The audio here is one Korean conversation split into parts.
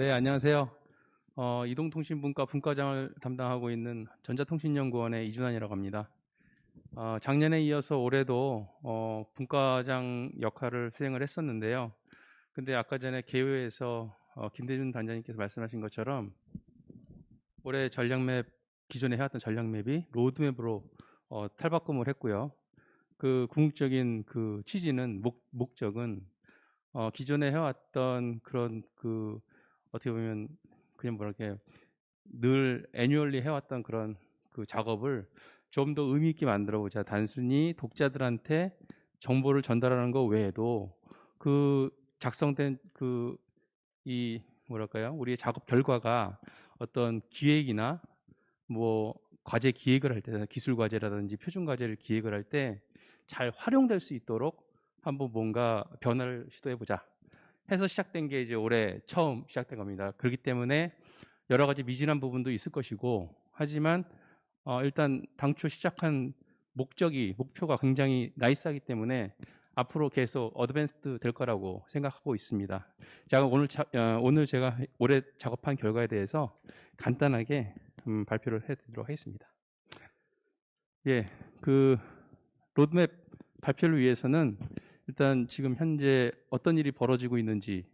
네, 안녕하세요. 어, 이동통신분과 분과장을 담당하고 있는 전자통신연구원의 이준환이라고 합니다. 어, 작년에 이어서 올해도 어, 분과장 역할을 수행을 했었는데요. 근데 아까 전에 개요에서 어, 김대준 단장님께서 말씀하신 것처럼 올해 전략맵 기존에 해왔던 전략맵이 로드맵으로 어, 탈바꿈을 했고요. 그 궁극적인 그 취지는 목, 목적은 어, 기존에 해왔던 그런 그 어떻게 보면 그냥 뭐랄까 늘 애뉴얼리 해왔던 그런 그 작업을 좀 더 의미 있게 만들어 보자. 단순히 독자들한테 정보를 전달하는 것 외에도 그 작성된 그 이 뭐랄까요? 우리의 작업 결과가 어떤 기획이나 뭐 과제 기획을 할 때, 기술 과제라든지 표준 과제를 기획을 할 때 잘 활용될 수 있도록 한번 뭔가 변화를 시도해 보자. 해서 시작된 게 이제 올해 처음 시작된 겁니다. 그렇기 때문에 여러 가지 미진한 부분도 있을 것이고 하지만 어 일단 당초 시작한 목적이 목표가 굉장히 나이스하기 때문에 앞으로 계속 어드밴스드 될 거라고 생각하고 있습니다. 제가 오늘 자, 어, 오늘 제가 올해 작업한 결과에 대해서 간단하게 음, 발표를 해드리도록 하겠습니다. 예, 그 로드맵 발표를 위해서는 일단 지금 현재 어떤 일이 벌어지고 있는지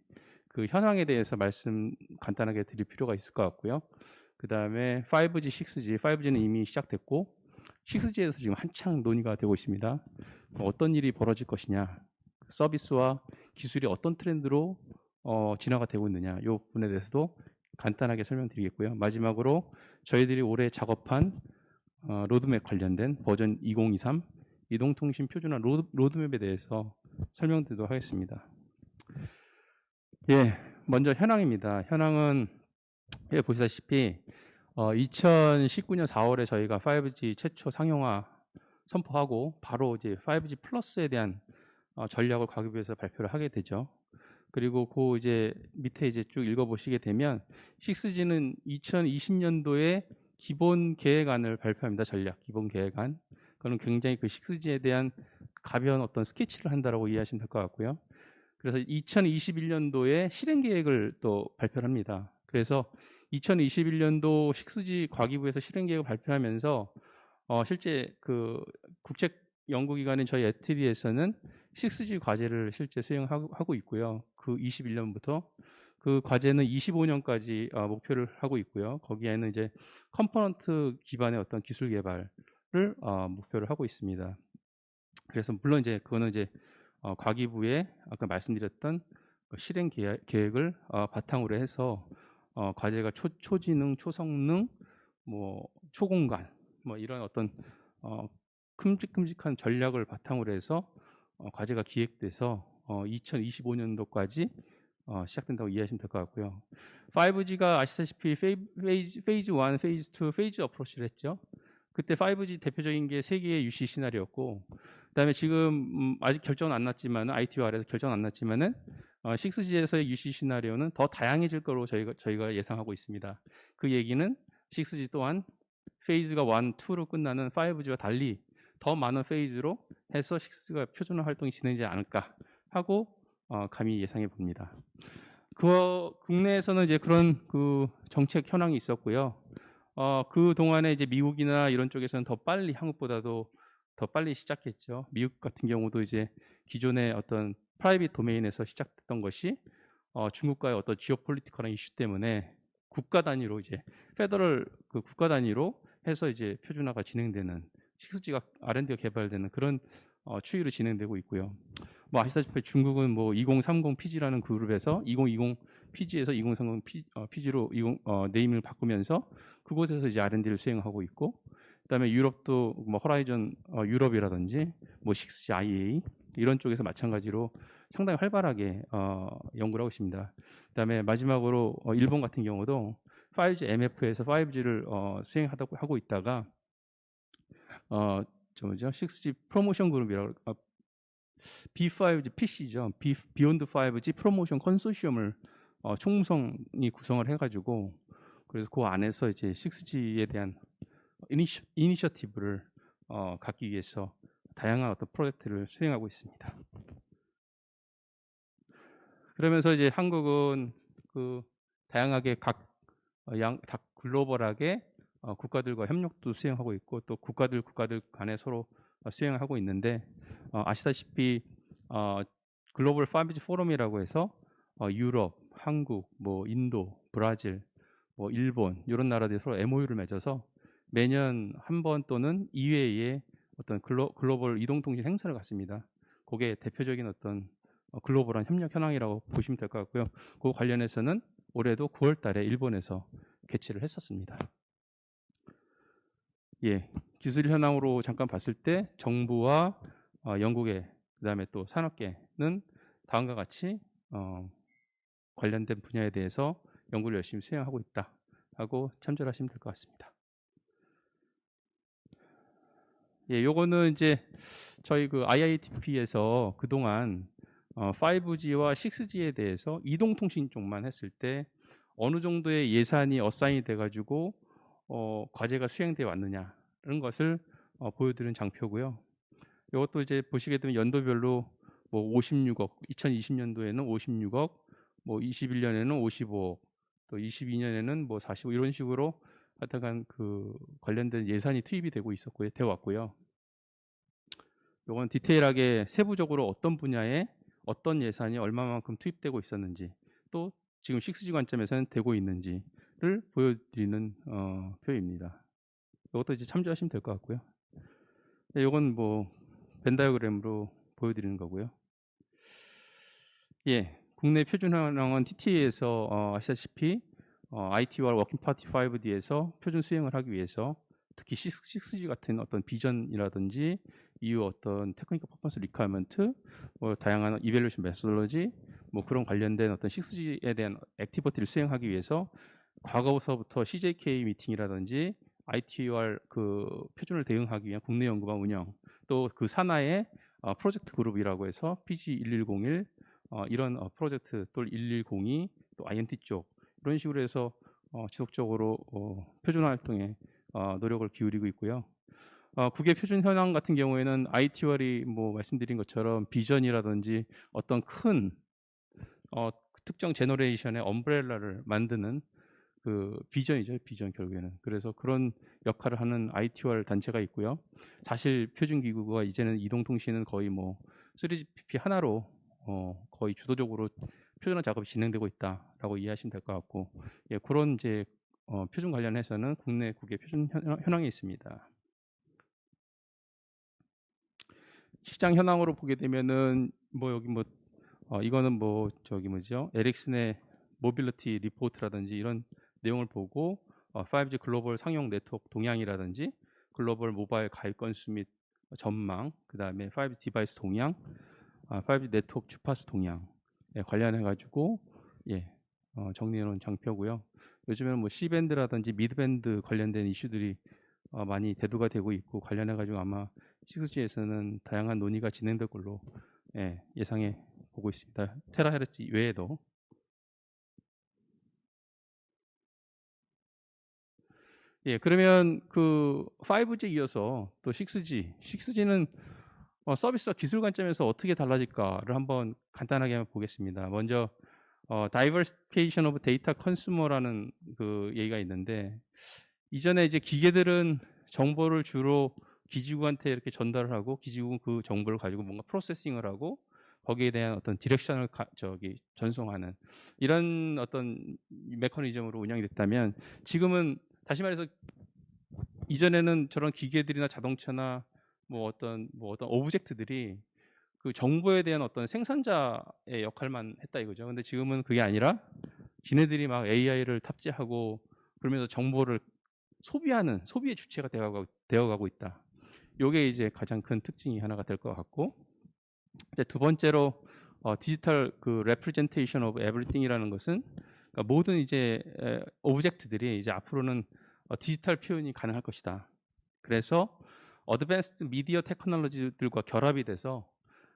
그 현황에 대해서 말씀 간단하게 드릴 필요가 있을 것 같고요. 그 다음에 5G, 6G, 5G는 이미 시작됐고 6G에서 지금 한창 논의가 되고 있습니다. 어떤 일이 벌어질 것이냐, 서비스와 기술이 어떤 트렌드로 어, 진화가 되고 있느냐, 이 부분에 대해서도 간단하게 설명드리겠고요. 마지막으로 저희들이 올해 작업한 어, 로드맵 관련된 버전 2023 이동통신 표준화 로드, 로드맵에 대해서 설명드리도록 하겠습니다. 예, 먼저 현황입니다. 현황은 예, 보시다시피 어, 2019년 4월에 저희가 5G 최초 상용화 선포하고 바로 이제 5G 플러스에 대한 어, 전략을 과기부에서 발표를 하게 되죠. 그리고 그 이제 밑에 이제 쭉 읽어보시게 되면 6G는 2020년도에 기본 계획안을 발표합니다. 전략 기본 계획안. 그거는 굉장히 그 6G에 대한 가벼운 어떤 스케치를 한다라고 이해하시면 될 것 같고요. 그래서 2021년도에 실행 계획을 또 발표를 합니다. 그래서 2021년도 6G 과기부에서 실행 계획을 발표하면서 어, 실제 그 국책 연구기관인 저희 에트리에서는 6G 과제를 실제 수행하고 있고요. 그 21년부터 그 과제는 25년까지 어, 목표를 하고 있고요. 거기에는 이제 컴포넌트 기반의 어떤 기술 개발을 어, 목표를 하고 있습니다. 그래서 물론 이제 그거는 이제 어, 과기부에 아까 말씀드렸던 그 실행 계획 을 어, 바탕으로 해서 어, 과제가 초, 초지능, 초성능, 뭐 초공간, 뭐 이런 어떤 어, 큼직큼직한 전략을 바탕으로 해서 어, 과제가 기획돼서 어, 2025년도까지 어, 시작된다고 이해하시면 될 것 같고요. 5G가 아시다시피 페이즈, 페이즈 1, 페이즈 2, 페이즈 어프로치를 했죠. 그때 5G 대표적인 게 세 개의 UC 시나리오였고 그다음에 지금 음, 아직 결정은 안 났지만 IT와에서 결정 안 났지만은 어, 6G에서의 UC 시나리오는 더 다양해질 거로 저희가 저희가 예상하고 있습니다. 그 얘기는 6G 또한 페이즈가 1, 2로 끝나는 5G와 달리 더 많은 페이즈로 해서 6G가 표준화 활동이 진행되지 않을까 하고 어, 감히 예상해 봅니다. 그 국내에서는 이제 그런 그 정책 현황이 있었고요. 어, 그 동안에 이제 미국이나 이런 쪽에서는 더 빨리 한국보다도 더 빨리 시작했죠. 미국 같은 경우도 이제 기존의 어떤 프라이빗 도메인에서 시작됐던 것이 어, 중국과의 어떤 지오폴리티컬한 이슈 때문에 국가 단위로 이제 페더럴 그 국가 단위로 해서 이제 표준화가 진행되는 6G가 R&D가 개발되는 그런 어, 추이로 진행되고 있고요. 뭐 아시다시피 중국은 뭐 2030 PG라는 그룹에서 2020 PG에서 2030 P, 어, PG로 20, 어, 네임을 바꾸면서 그곳에서 이제 R&D를 수행하고 있고 그다음에 유럽도 뭐 호라이즌 어, 유럽이라든지 뭐 6G IA 이런 쪽에서 마찬가지로 상당히 활발하게 어, 연구를 하고 있습니다. 그다음에 마지막으로 어, 일본 같은 경우도 5G MF에서 5G를 어, 수행하다고 하고 있다가 어, 저 뭐죠? 6G 프로모션 그룹이라고 어, B5G PC죠. B, 비욘드 5G 프로모션 컨소시엄을 어, 총무성이 구성을 해가지고 그래서 그 안에서 이제 6G에 대한 이니셔, 이니셔티브를 어, 갖기 위해서 다양한 어떤 프로젝트를 수행하고 있습니다. 그러면서 이제 한국은 그 다양하게 각 어, 양, 다 글로벌하게 어, 국가들과 협력도 수행하고 있고 또 국가들 국가들 간에 서로 어, 수행하고 있는데 어, 아시다시피 어, 글로벌 5G 포럼이라고 해서 어, 유럽, 한국, 뭐 인도, 브라질, 뭐 일본 이런 나라들이 서로 MOU를 맺어서 매년 한 번 또는 2회의 어떤 글로, 글로벌 이동통신 행사를 갖습니다. 그게 대표적인 어떤 어, 글로벌한 협력 현황이라고 보시면 될 것 같고요. 그 관련해서는 올해도 9월 달에 일본에서 개최를 했었습니다. 예, 기술 현황으로 잠깐 봤을 때 정부와 어, 영국의 그다음에 또 산업계는 다음과 같이 어, 관련된 분야에 대해서 연구를 열심히 수행하고 있다 하고 참조하시면 될 것 같습니다. 예, 요거는 이제 저희 그 IITP에서 그동안 어, 5G와 6G에 대해서 이동통신 쪽만 했을 때 어느 정도의 예산이 어사인이 돼가지고 어, 과제가 수행되어 왔느냐 이런 것을 어, 보여드리는 장표고요. 이것도 이제 보시게 되면 연도별로 뭐 56억, 2020년도에는 56억, 뭐 21년에는 55억, 또 22년에는 뭐 45 이런 식으로 하여간 그 관련된 예산이 투입이 되고 있었고요, 되어 왔고요. 이건 디테일하게 세부적으로 어떤 분야에 어떤 예산이 얼마만큼 투입되고 있었는지 또 지금 6G 관점에서는 되고 있는지를 보여드리는 어, 표입니다. 이것도 이제 참조하시면 될 것 같고요. 이건 뭐 벤다이어그램으로 보여드리는 거고요. 예, 국내 표준 현황은 TTA에서 어, 아시다시피 어, IT와 워킹 파티 5D에서 표준 수행을 하기 위해서 특히 6G 같은 어떤 비전이라든지 이후 어떤 테크니컬 퍼포먼스 리퀘어먼트, 뭐 다양한 이벨루션 메소돌로지, 뭐 그런 관련된 어떤 6G에 대한 액티비티를 수행하기 위해서 과거서부터 CJK 미팅이라든지 ITR 그 표준을 대응하기 위한 국내 연구반 운영, 또 그 산하의 어, 프로젝트 그룹이라고 해서 PG1101 어, 이런 어, 프로젝트 또 1102, 또 INT 쪽 이런 식으로 해서 어, 지속적으로 어, 표준 활동에 어, 노력을 기울이고 있고요. 어, 국외 표준 현황 같은 경우에는 IT월이 뭐 말씀드린 것처럼 비전이라든지 어떤 큰 어, 특정 제너레이션의 엄브렐라를 만드는 그 비전이죠, 비전 결국에는. 그래서 그런 역할을 하는 IT월 단체가 있고요. 사실 표준 기구가 이제는 이동통신은 거의 뭐 3GPP 하나로 어, 거의 주도적으로 표준화 작업이 진행되고 있다라고 이해하시면 될 것 같고, 예, 그런 이제 어, 표준 관련해서는 국내 국외 표준 현황이 있습니다. 시장 현황으로 보게 되면은 뭐 여기 뭐 어, 이거는 뭐 저기 뭐죠 에릭슨의 모빌리티 리포트라든지 이런 내용을 보고 어, 5G 글로벌 상용 네트워크 동향이라든지 글로벌 모바일 가입 건수 및 전망, 그 다음에 5G 디바이스 동향, 아, 5G 네트워크 주파수 동향 에 관련해 가지고 예 어, 정리해 놓은 장표고요. 요즘에는 뭐 C밴드라든지 미드 밴드 관련된 이슈들이 어, 많이 대두가 되고 있고 관련해 가지고 아마 6G에서는 다양한 논의가 진행될 걸로 예, 예상해 보고 있습니다. 테라헤르츠 외에도 예, 그러면 그 5G 이어서 또 6G, 6G는 어, 서비스와 기술 관점에서 어떻게 달라질까를 한번 간단하게 보겠습니다. 먼저 어, Diversification of Data Consumer라는 그 얘기가 있는데 이전에 이제 기계들은 정보를 주로 기지국한테 이렇게 전달을 하고 기지국은 그 정보를 가지고 뭔가 프로세싱을 하고 거기에 대한 어떤 디렉션을 가, 저기 전송하는 이런 어떤 메커니즘으로 운영이 됐다면 지금은 다시 말해서 이전에는 저런 기계들이나 자동차나 뭐 어떤 뭐 어떤 오브젝트들이 그 정보에 대한 어떤 생산자의 역할만 했다 이거죠. 근데 지금은 그게 아니라 지네들이 막 AI를 탑재하고 그러면서 정보를 소비하는 소비의 주체가 되어가고, 되어가고 있다. 요게 이제 가장 큰 특징이 하나가 될 것 같고 이제 두 번째로 어, 디지털 그 representation of everything이라는 것은 그러니까 모든 이제 에, 오브젝트들이 이제 앞으로는 어, 디지털 표현이 가능할 것이다. 그래서 어드밴스드 미디어 테크놀로지들과 결합이 돼서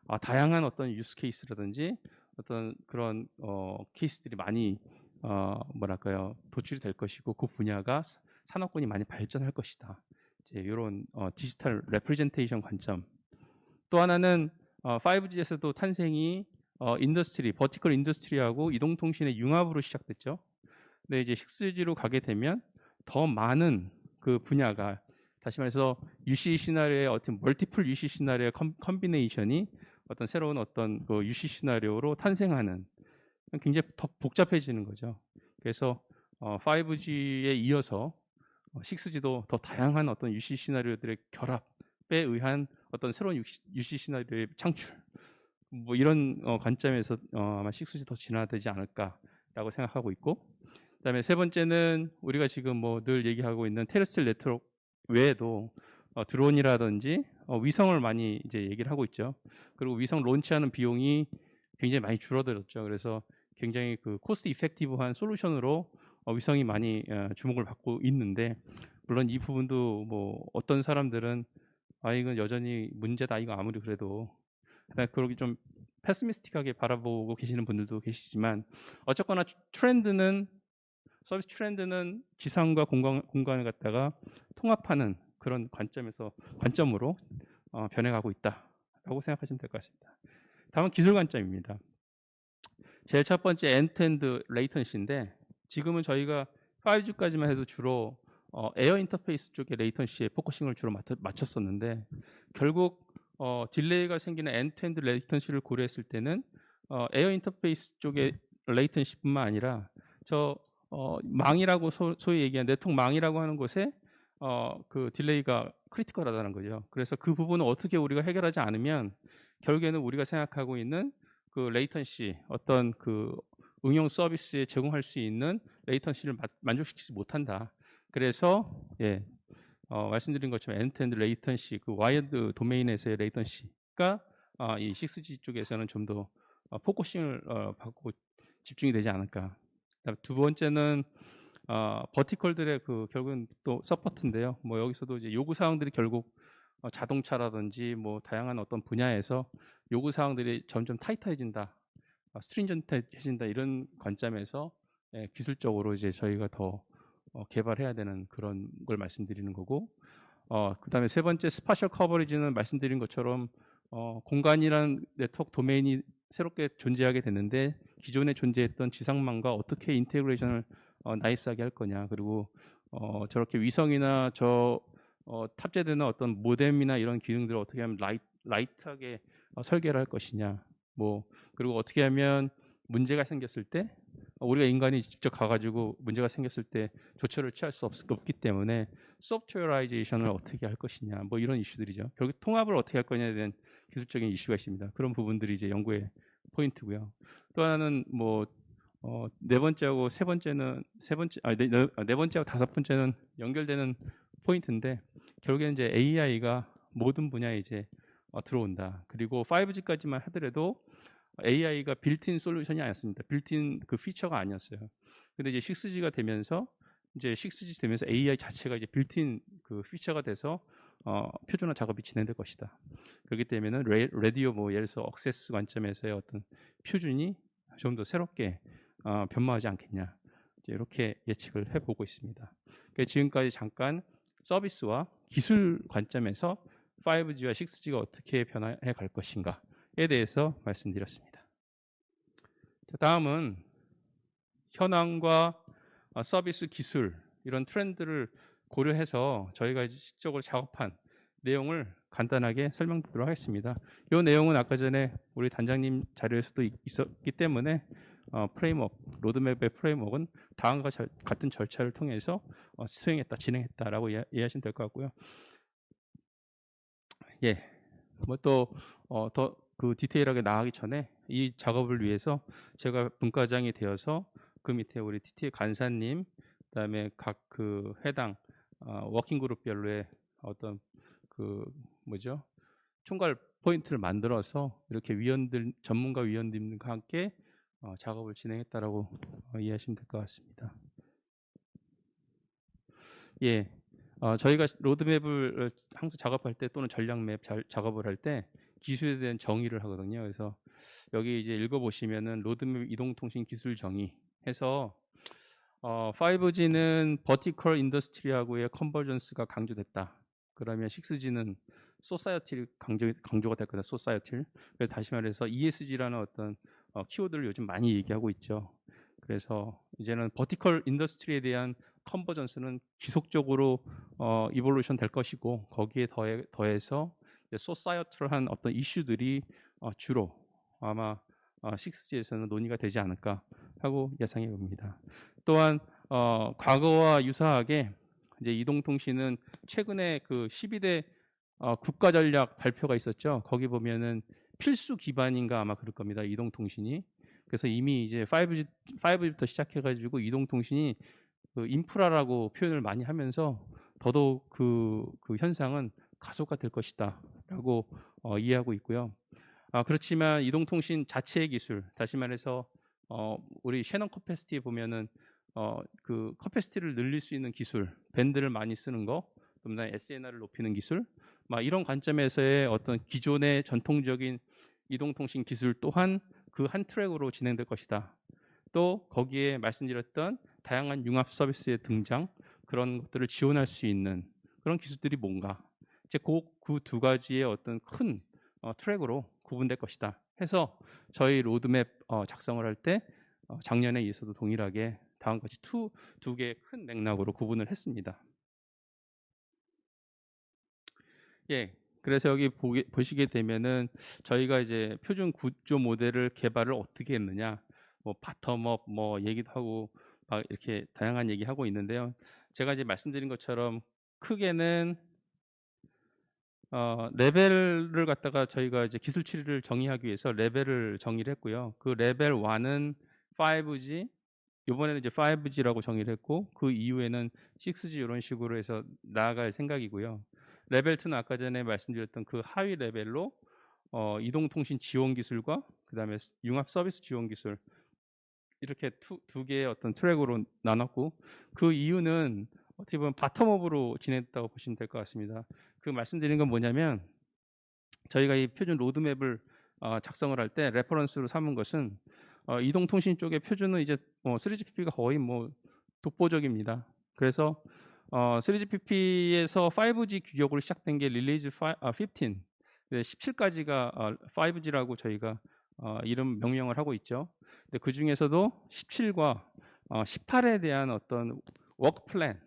어, 다양한 어떤 유스 케이스라든지 어떤 그런 어, 케이스들이 많이 어, 뭐랄까요 도출이 될 것이고 그 분야가 산업군이 많이 발전할 것이다. 이제 이런 어, 디지털 레프레젠테이션 관점. 또 하나는 어, 5G에서도 탄생이 어, 인더스트리, 버티컬 인더스트리하고 이동통신의 융합으로 시작됐죠. 근데 이제 6G로 가게 되면 더 많은 그 분야가 다시 말해서 UC 시나리오의 어떤 멀티플 UC 시나리오의 컴, 컴비네이션이 어떤 새로운 어떤 그 UC 시나리오로 탄생하는 굉장히 더 복잡해지는 거죠. 그래서 어, 5G에 이어서 6G도 더 다양한 어떤 UC 시나리오들의 결합에 의한 어떤 새로운 UC 시나리오의 창출 뭐 이런 어, 관점에서 어, 아마 6G 더 진화되지 않을까라고 생각하고 있고 그다음에 세 번째는 우리가 지금 뭐 늘 얘기하고 있는 테레스트 네트워크 외에도 어, 드론이라든지 어, 위성을 많이 이제 얘기를 하고 있죠. 그리고 위성 론치하는 비용이 굉장히 많이 줄어들었죠. 그래서 굉장히 그 코스트 이펙티브한 솔루션으로 어, 위성이 많이 어, 주목을 받고 있는데 물론 이 부분도 뭐 어떤 사람들은 아 이건 여전히 문제다 이거 아무리 그래도 그렇게 좀 패스미스틱하게 바라보고 계시는 분들도 계시지만 어쨌거나 트렌드는 서비스 트렌드는 지상과 공간, 공간을 갖다가 통합하는 그런 관점에서 관점으로 어, 변해가고 있다라고 생각하시면 될 것 같습니다. 다음은 기술 관점입니다. 제일 첫 번째 엔트엔드 레이턴시인데 지금은 저희가 5G까지만 해도 주로 어, 에어 인터페이스 쪽에 레이턴시에 포커싱을 주로 맞췄었는데 결국 어, 딜레이가 생기는 엔트엔드 레이턴시를 고려했을 때는 어, 에어 인터페이스 쪽의 레이턴시뿐만 아니라 저 어, 망이라고 소, 위 얘기한 네트워크 망이라고 하는 곳에 어, 그 딜레이가 크리티컬하다는 거죠. 그래서 그 부분을 어떻게 우리가 해결하지 않으면 결국에는 우리가 생각하고 있는 그 레이턴시 어떤 그 응용 서비스에 제공할 수 있는 레이턴시를 만족시키지 못한다. 그래서 예, 어, 말씀드린 것처럼 엔트엔드 레이턴시 그 와이드 도메인에서의 레이턴시가 어, 이 6G 쪽에서는 좀더 어, 포커싱을 어, 받고 집중이 되지 않을까. 두 번째는 어, 버티컬들의 그 결국은 또 서포트인데요. 뭐 여기서도 이제 요구 사항들이 결국 어, 자동차라든지 뭐 다양한 어떤 분야에서 요구 사항들이 점점 타이트해진다, 어, 스트링전트해진다 이런 관점에서 예, 기술적으로 이제 저희가 더 어, 개발해야 되는 그런 걸 말씀드리는 거고, 어, 그 다음에 세 번째 스파셜 커버리지는 말씀드린 것처럼 어, 공간이란 네트워크 도메인이 새롭게 존재하게 됐는데 기존에 존재했던 지상망과 어떻게 인테그레이션을 어, 나이스하게 할 거냐. 그리고 어, 저렇게 위성이나 저 어, 탑재되는 어떤 모뎀이나 이런 기능들을 어떻게 하면 라이, 라이트하게 어, 설계를 할 것이냐. 뭐 그리고 어떻게 하면 문제가 생겼을 때 우리가 인간이 직접 가가지고 문제가 생겼을 때 조처를 취할 수 없, 없기 때문에 소프트웨어라이제이션을 어떻게 할 것이냐. 뭐 이런 이슈들이죠. 결국 통합을 어떻게 할 거냐에 대한 기술적인 이슈가 있습니다. 그런 부분들이 이제 연구의 포인트고요. 또 하나는 뭐 어, 네 번째하고 세 번째는 세 번째 아, 네, 네, 아, 네 번째하고 다섯 번째는 연결되는 포인트인데 결국에는 이제 AI가 모든 분야에 이제 어, 들어온다. 그리고 5G까지만 하더라도 AI가 빌트인 솔루션이 아니었습니다. 빌트인 그 피처가 아니었어요. 근데 이제 6G가 되면서 이제 6G 되면서 AI 자체가 이제 빌트인 그 피처가 돼서 어, 표준화 작업이 진행될 것이다. 그렇기 때문에는 레, 라디오 뭐 예를 들어서 억세스 관점에서의 어떤 표준이 좀 더 새롭게 어, 변모하지 않겠냐 이렇게 예측을 해보고 있습니다. 그러니까 지금까지 잠깐 서비스와 기술 관점에서 5G와 6G가 어떻게 변화해 갈 것인가에 대해서 말씀드렸습니다. 자, 다음은 현황과 어, 서비스 기술 이런 트렌드를 고려해서 저희가 실적으로 작업한 내용을 간단하게 설명드리도록 하겠습니다. 이 내용은 아까 전에 우리 단장님 자료에서도 있었기 때문에 어, 프레임워크, 로드맵의 프레임워크는 다음과 절, 같은 절차를 통해서 어, 수행했다, 진행했다라고 이해, 하시면 될 것 같고요. 예, 뭐또 어, 더그 디테일하게 나가기 전에 이 작업을 위해서 제가 분과장이 되어서 그 밑에 우리 TT 간사님, 그다음에 각 그 해당 어, 워킹 그룹별로의 어떤 그 뭐죠 총괄 포인트를 만들어서 이렇게 위원들 전문가 위원님과 함께 어, 작업을 진행했다라고 어, 이해하시면 될 것 같습니다. 예, 어, 저희가 로드맵을 항상 작업할 때 또는 전략맵 자, 작업을 할 때 기술에 대한 정의를 하거든요. 그래서 여기 이제 읽어보시면은 로드맵 이동통신 기술 정의 해서 어, 5G는 버티컬 인더스트리하고의 컨버전스가 강조됐다. 그러면 6G는 소사이어티 강조, 강조가 될 거다. 소사이어티. 그래서 다시 말해서 ESG라는 어떤 어, 키워드를 요즘 많이 얘기하고 있죠. 그래서 이제는 버티컬 인더스트리에 대한 컨버전스는 지속적으로 어, 이볼루션 될 것이고 거기에 더해, 더해서 소사이어트한 어떤 이슈들이 어, 주로 아마 어, 6G에서는 논의가 되지 않을까 하고 예상해 봅니다. 또한 어, 과거와 유사하게 이제 이동통신은 최근에 그 12대 어, 국가전략 발표가 있었죠. 거기 보면은 필수 기반인가 아마 그럴 겁니다. 이동통신이. 그래서 이미 이제 5G, 5G부터 시작해가지고 이동통신이 그 인프라라고 표현을 많이 하면서 더더욱 그, 그 현상은 가속화될 것이다 라고 어, 이해하고 있고요. 아, 그렇지만 이동통신 자체의 기술, 다시 말해서 어, 우리 셔넌 커패시티에 보면은 어, 그 커패시티를 늘릴 수 있는 기술, 밴드를 많이 쓰는 거, 그다음에 SNR을 높이는 기술, 막 이런 관점에서의 어떤 기존의 전통적인 이동통신 기술 또한 그 한 트랙으로 진행될 것이다. 또 거기에 말씀드렸던 다양한 융합 서비스의 등장 그런 것들을 지원할 수 있는 그런 기술들이 뭔가 이제 그 두 가지의 어떤 큰 어, 트랙으로 구분될 것이다. 해서 저희 로드맵 어, 작성을 할때 어, 작년에 이어서도 동일하게 다음과 같이 두, 두 개의 큰 맥락으로 구분을 했습니다. 예, 그래서 여기 보게, 보시게 되면은 저희가 이제 표준 구조 모델을 개발을 어떻게 했느냐, 뭐 바텀업 뭐 얘기도 하고 막 이렇게 다양한 얘기 하고 있는데요. 제가 이제 말씀드린 것처럼 크게는 어, 레벨을 갖다가 저희가 이제 기술 추리를 정의하기 위해서 레벨을 정의를 했고요. 그 레벨 1은 5G, 이번에는 이제 5G라고 정의를 했고 그 이후에는 6G 이런 식으로 해서 나아갈 생각이고요. 레벨 2는 아까 전에 말씀드렸던 그 하위 레벨로 어, 이동통신 지원 기술과 그다음에 융합 서비스 지원 기술 이렇게 두, 두 개의 어떤 트랙으로 나눴고 그 이유는 어떻게 보면 바텀업으로 진행했다고 보시면 될 것 같습니다. 그 말씀드린 건 뭐냐면 저희가 이 표준 로드맵을 어, 작성을 할 때 레퍼런스로 삼은 것은 어, 이동통신 쪽의 표준은 이제 뭐 3GPP가 거의 뭐 독보적입니다. 그래서 어, 3GPP에서 5G 규격으로 시작된 게 릴리즈 15, 아, 15 17까지가 어, 5G라고 저희가 어, 이름 명명을 하고 있죠. 근데 그 중에서도 17과 어, 18에 대한 어떤 워크 플랜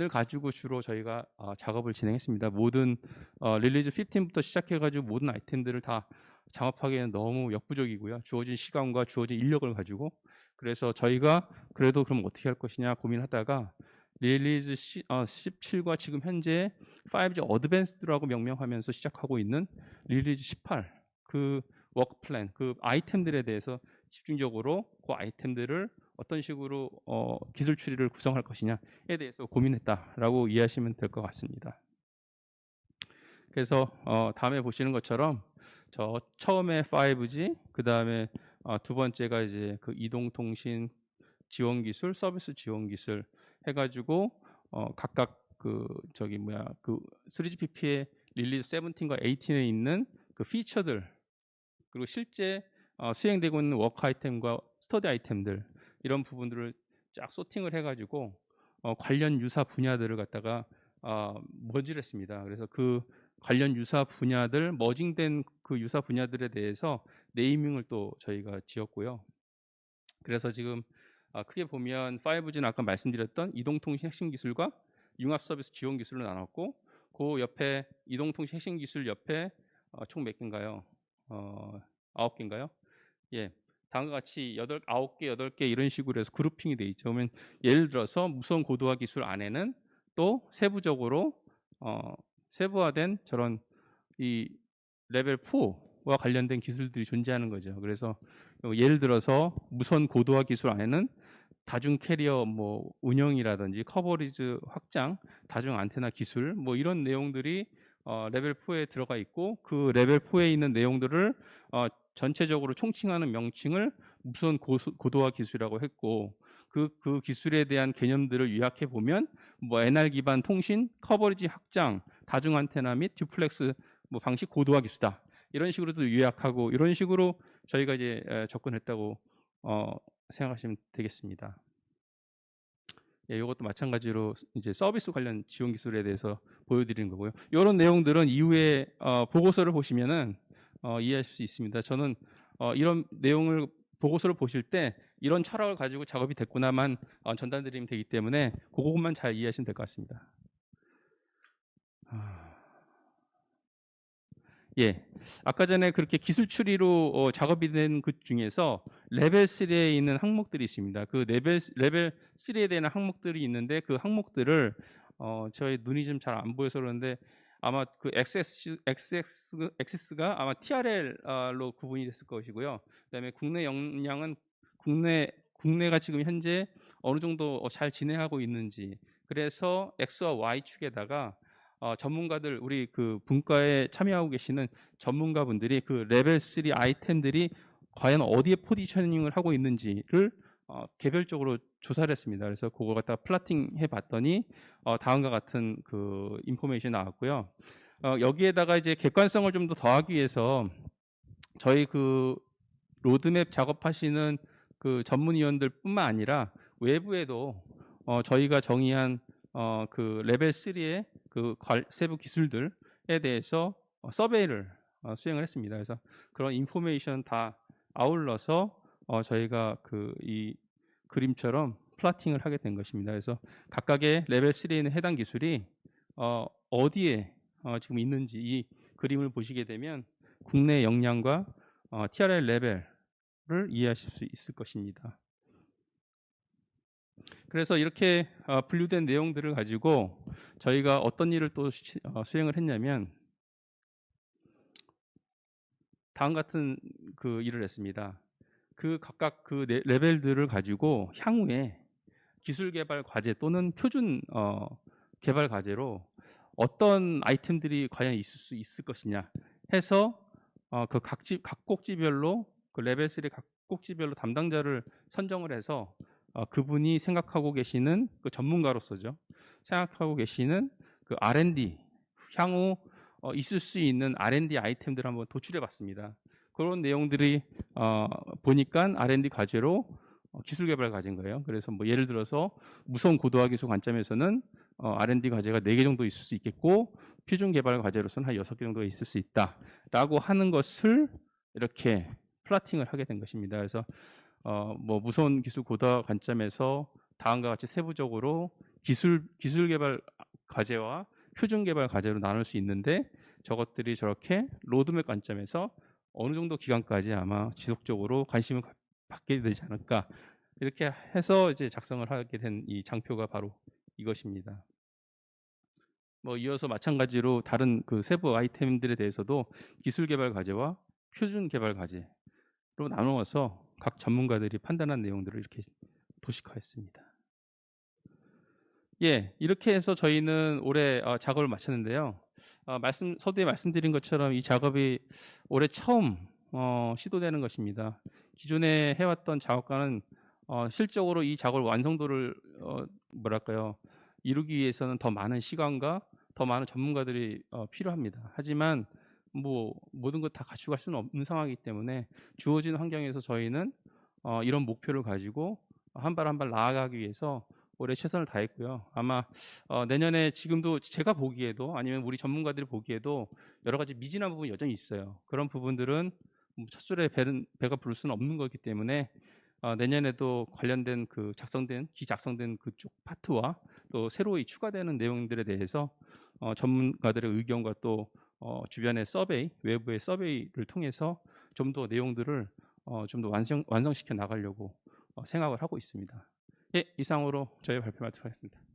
을 가지고 주로 저희가 어, 작업을 진행했습니다. 모든 어, 릴리즈 15부터 시작해가지고 모든 아이템들을 다 장업하기에는 너무 역부족이고요. 주어진 시간과 주어진 인력을 가지고 그래서 저희가 그래도 그럼 어떻게 할 것이냐 고민하다가 릴리즈 17과 어, 지금 현재 5G 어드밴스드라고 명명하면서 시작하고 있는 릴리즈 18 그 워크 플랜 그 아이템들에 대해서 집중적으로 그 아이템들을 어떤 식으로 어, 기술 추리를 구성할 것이냐에 대해서 고민했다라고 이해하시면 될 것 같습니다. 그래서 어, 다음에 보시는 것처럼 저 처음에 5G 그 다음에 어, 두 번째가 이제 그 이동통신 지원 기술, 서비스 지원 기술 해가지고 어, 각각 그 저기 뭐야 그 3GPP의 릴리즈 17과 18에 있는 그 피처들 그리고 실제 어, 수행되고 있는 워크 아이템과 스터디 아이템들 이런 부분들을 쫙 소팅을 해가지고 어, 관련 유사 분야들을 갖다가 어, 머지를 했습니다. 그래서 그 관련 유사 분야들 머징된 그 유사 분야들에 대해서 네이밍을 또 저희가 지었고요. 그래서 지금 어, 크게 보면 5G는 아까 말씀드렸던 이동통신 핵심 기술과 융합 서비스 지원 기술로 나눴고 그 옆에 이동통신 핵심 기술 옆에 어, 총몇 개인가요? 어, 아홉 개인가요? 예. 다음과 같이 여덟, 아홉 개, 여덟 개 이런 식으로 해서 그룹핑이 돼 있죠. 그러면 예를 들어서 무선 고도화 기술 안에는 또 세부적으로 어, 세부화된 저런 이 레벨 4와 관련된 기술들이 존재하는 거죠. 그래서 예를 들어서 무선 고도화 기술 안에는 다중 캐리어 뭐 운영이라든지 커버리즈 확장, 다중 안테나 기술 뭐 이런 내용들이 어, 레벨 4에 들어가 있고 그 레벨 4에 있는 내용들을 어, 전체적으로 총칭하는 명칭을 무선 고도화 기술이라고 했고 그, 그 기술에 대한 개념들을 요약해 보면 뭐 NR 기반 통신, 커버리지 확장, 다중 안테나 및 듀플렉스 뭐 방식 고도화 기술이다. 이런 식으로도 요약하고 이런 식으로 저희가 이제 접근했다고 어, 생각하시면 되겠습니다. 예, 이것도 마찬가지로 이제 서비스 관련 지원 기술에 대해서 보여드리는 거고요. 이런 내용들은 이후에 어, 보고서를 보시면은 어, 이해할 수 있습니다. 저는 어, 이런 내용을 보고서를 보실 때 이런 철학을 가지고 작업이 됐구나만 어, 전달드리면 되기 때문에 그것만 잘 이해하시면 될 것 같습니다. 아. 예, 아까 전에 그렇게 기술 추리로 어, 작업이 된 그 중에서 레벨 3에 있는 항목들이 있습니다. 그 레벨 레벨 3에 대한 항목들이 있는데 그 항목들을 어, 저희 눈이 좀 잘 안 보여서 그러는데 아마 그 XS, XS가 아마 TRL로 구분이 됐을 것이고요. 그다음에 국내 역량은 국내 국내가 지금 현재 어느 정도 잘 진행하고 있는지 그래서 X와 Y 축에다가 어, 전문가들 우리 그 분과에 참여하고 계시는 전문가분들이 그 레벨 3 아이템들이 과연 어디에 포지셔닝을 하고 있는지를 어, 개별적으로 조사를 했습니다. 그래서 그걸 갖다가 플라팅 해봤더니 어, 다음과 같은 그 인포메이션이 나왔고요. 어, 여기에다가 이제 객관성을 좀 더 더하기 위해서 저희 그 로드맵 작업하시는 그 전문위원들뿐만 아니라 외부에도 어, 저희가 정의한 어, 그 레벨 3의 그 관- 세부 기술들에 대해서 어, 서베이를 어, 수행을 했습니다. 그래서 그런 인포메이션 다 아울러서 어, 저희가 그 이 그림처럼 플라팅을 하게 된 것입니다. 그래서 각각의 레벨 3에 있는 해당 기술이 어, 어디에 어, 지금 있는지 이 그림을 보시게 되면 국내 역량과 어, TRL 레벨을 이해하실 수 있을 것입니다. 그래서 이렇게 어, 분류된 내용들을 가지고 저희가 어떤 일을 또 시- 어, 수행을 했냐면 다음 같은 그 일을 했습니다. 그 각각 그 네- 레벨들을 가지고 향후에 기술 개발 과제 또는 표준 어, 개발 과제로 어떤 아이템들이 과연 있을 수 있을 것이냐 해서 어, 그 각지 각 꼭지별로 그 레벨 3각 꼭지별로 담당자를 선정을 해서 어, 그분이 생각하고 계시는 그 전문가로서죠. 생각하고 계시는 그 R&D 향후 어, 있을 수 있는 R&D 아이템들을 한번 도출해 봤습니다. 그런 내용들이 어, 보니까 R&D 과제로 어, 기술 개발 과제인 거예요. 그래서 뭐 예를 들어서 무선 고도화 기술 관점에서는 어, R&D 과제가 4개 정도 있을 수 있겠고 표준 개발 과제로서는 한 6개 정도가 있을 수 있다라고 하는 것을 이렇게 플라팅을 하게 된 것입니다. 그래서 어, 뭐 무선 기술 고도화 관점에서 다음과 같이 세부적으로 기술 기술 개발 과제와 표준 개발 과제로 나눌 수 있는데 저것들이 저렇게 로드맵 관점에서 어느 정도 기간까지 아마 지속적으로 관심을 가- 받게 되지 않을까 이렇게 해서 이제 작성을 하게 된 이 장표가 바로 이것입니다. 뭐 이어서 마찬가지로 다른 그 세부 아이템들에 대해서도 기술 개발 과제와 표준 개발 과제로 나누어서 각 전문가들이 판단한 내용들을 이렇게 도식화했습니다. 예, 이렇게 해서 저희는 올해 어, 작업을 마쳤는데요. 어, 말씀 서두에 말씀드린 것처럼 이 작업이 올해 처음 어, 시도되는 것입니다. 기존에 해왔던 작업과는 어, 실적으로 이 작업 완성도를 어, 뭐랄까요 이루기 위해서는 더 많은 시간과 더 많은 전문가들이 어, 필요합니다. 하지만 뭐 모든 것 다 갖추고 갈 수는 없는 상황이기 때문에 주어진 환경에서 저희는 어, 이런 목표를 가지고 한 발 한 발 나아가기 위해서 올해 최선을 다했고요. 아마 어, 내년에 지금도 제가 보기에도 아니면 우리 전문가들이 보기에도 여러 가지 미진한 부분이 여전히 있어요. 그런 부분들은 뭐첫 줄에 배는, 배가 부를 수는 없는 거기 때문에 어, 내년에도 관련된 그 작성된 기 작성된 그쪽 파트와 또 새로이 추가되는 내용들에 대해서 어, 전문가들의 의견과 또 어, 주변의 서베이 외부의 서베이를 통해서 좀 더 내용들을 어, 좀더 완성 완성시켜 나가려고 어, 생각을 하고 있습니다. 예, 이상으로 저희 발표 마치도록 하겠습니다.